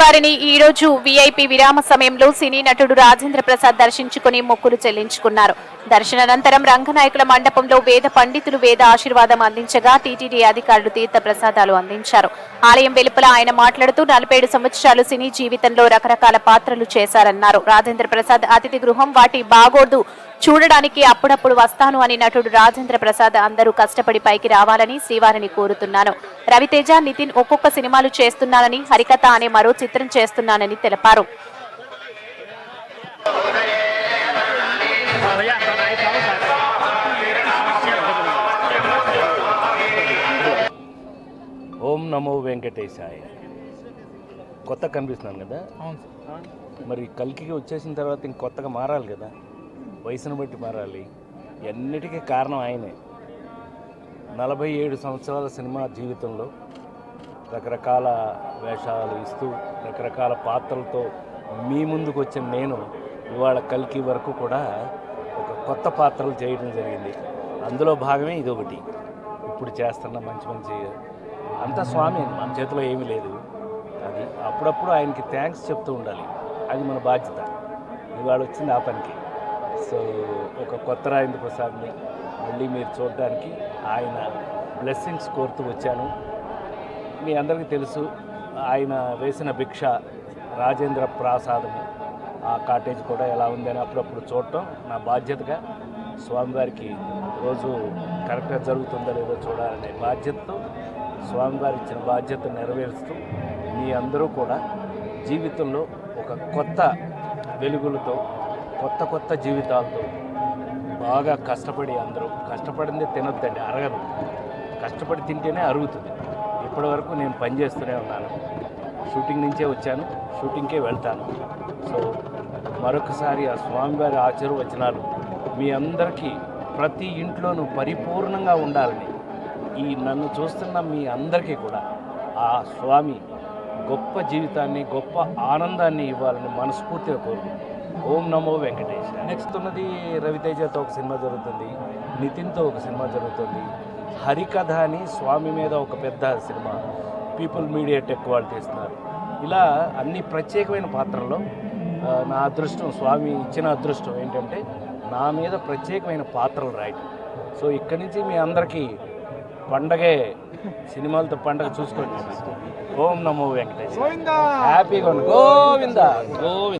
వారిని ఈ రోజు వీఐపీ విరామ సమయంలో సినీ నటుడు రాజేంద్ర ప్రసాద్ దర్శించుకుని మొక్కులు చెల్లించుకున్నారు. దర్శనానంతరం రంగనాయకుల మండపంలో వేద పండితులు వేద ఆశీర్వాదం అందించగా టీటీడీ అధికారులు తీర్థ ప్రసాదాలు అందించారు. ఆలయం వెలుపల ఆయన మాట్లాడుతూ నలభై ఏడు సంవత్సరాలు సినీ జీవితంలో రకరకాల పాత్రలు చేశారన్నారు. రాజేంద్ర ప్రసాద్ అతిథి గృహం వాటి బాగోదు చూడడానికి అప్పుడప్పుడు వస్తాను అని నటుడు రాజేంద్ర ప్రసాద్ అందరూ కష్టపడి పైకి రావాలని శ్రీవారిని కోరుతున్నాను. రవితేజ నితిన్ ఒక్కొక్క సినిమాలు చేస్తున్నానని హరికథ అనే మరో చిత్రం చేస్తున్నానని తెలిపారు. ఓం నమో వెంకటేశాయ. కొత్త కనిపిస్తున్నాను కదా? అవును సార్. మరి కల్కికి వచ్చేసిన తర్వాత ఇంక కొత్తగా మారాలి కదా? వయసును బట్టి మారాలి. ఎన్నిటికీ కారణం ఆయనే. నలభై ఏడు సంవత్సరాల సినిమా జీవితంలో రకరకాల వేషాలు ఇస్తూ రకరకాల పాత్రలతో మీ ముందుకు వచ్చిన నేను ఇవాళ కల్కి వరకు కూడా ఒక కొత్త పాత్రలు చేయడం జరిగింది. అందులో భాగమే ఇదొకటి. ఇప్పుడు చేస్తున్న మంచి మంచి అంతా స్వామి మన చేతిలో ఏమీ లేదు. అది అప్పుడప్పుడు ఆయనకి థ్యాంక్స్ చెప్తూ ఉండాలి. అది మన బాధ్యత. ఇవాళ వచ్చింది ఆ పనికి సో ఒక కొత్త రాజేంద్ర ప్రసాద్ని. మళ్ళీ మీరు చూడడానికి ఆయన బ్లెస్సింగ్స్ కోరుతూ వచ్చాను. మీ అందరికీ తెలుసు ఆయన వేసిన భిక్ష రాజేంద్ర ప్రసాదం ఆ కాటేజ్ కూడా ఎలా ఉందని అప్పుడప్పుడు చూడటం నా బాధ్యతగా. స్వామివారికి రోజు కరెక్ట్గా జరుగుతుందో లేదో చూడాలనే బాధ్యతతో స్వామివారి ఇచ్చిన బాధ్యత నెరవేరుస్తూ మీ అందరూ కూడా జీవితంలో ఒక కొత్త వెలుగులతో కొత్త కొత్త జీవితాలతో బాగా కష్టపడి అందరూ. కష్టపడింది తినొద్దండి అరగదు. కష్టపడి తింటేనే అరుగుతుంది. ఇప్పటి వరకు నేను పనిచేస్తూనే ఉన్నాను. షూటింగ్ నుంచే వచ్చాను షూటింగ్కే వెళ్తాను. సో మరొకసారి ఆ స్వామివారి ఆశీర్వచనాలు మీ అందరికీ ప్రతి ఇంట్లోనూ పరిపూర్ణంగా ఉండాలని ఈ నన్ను చూస్తున్న మీ అందరికీ కూడా ఆ స్వామి గొప్ప జీవితాన్ని గొప్ప ఆనందాన్ని ఇవ్వాలని మనస్ఫూర్తిగా కోరుకుంటున్నాను. ఓం నమో వెంకటేష్ నెక్స్ట్ ఉన్నది రవితేజతో ఒక సినిమా జరుగుతుంది. నితిన్తో ఒక సినిమా జరుగుతుంది. హరికథ అని స్వామి మీద ఒక పెద్ద సినిమా. పీపుల్ మీడియా టెక్ వాళ్ళు తీస్తున్నారు. ఇలా అన్ని ప్రత్యేకమైన పాత్రల్లో నా అదృష్టం స్వామి ఇచ్చిన అదృష్టం ఏంటంటే నా మీద ప్రత్యేకమైన పాత్రలు రాయటం. సో ఇక్కడి నుంచి మీ అందరికీ పండగే సినిమాలతో పండగ చూసుకోండి. ఓం నమో వెంకటేష్ హ్యాపీగా ఉండు గోవింద! గోవింద.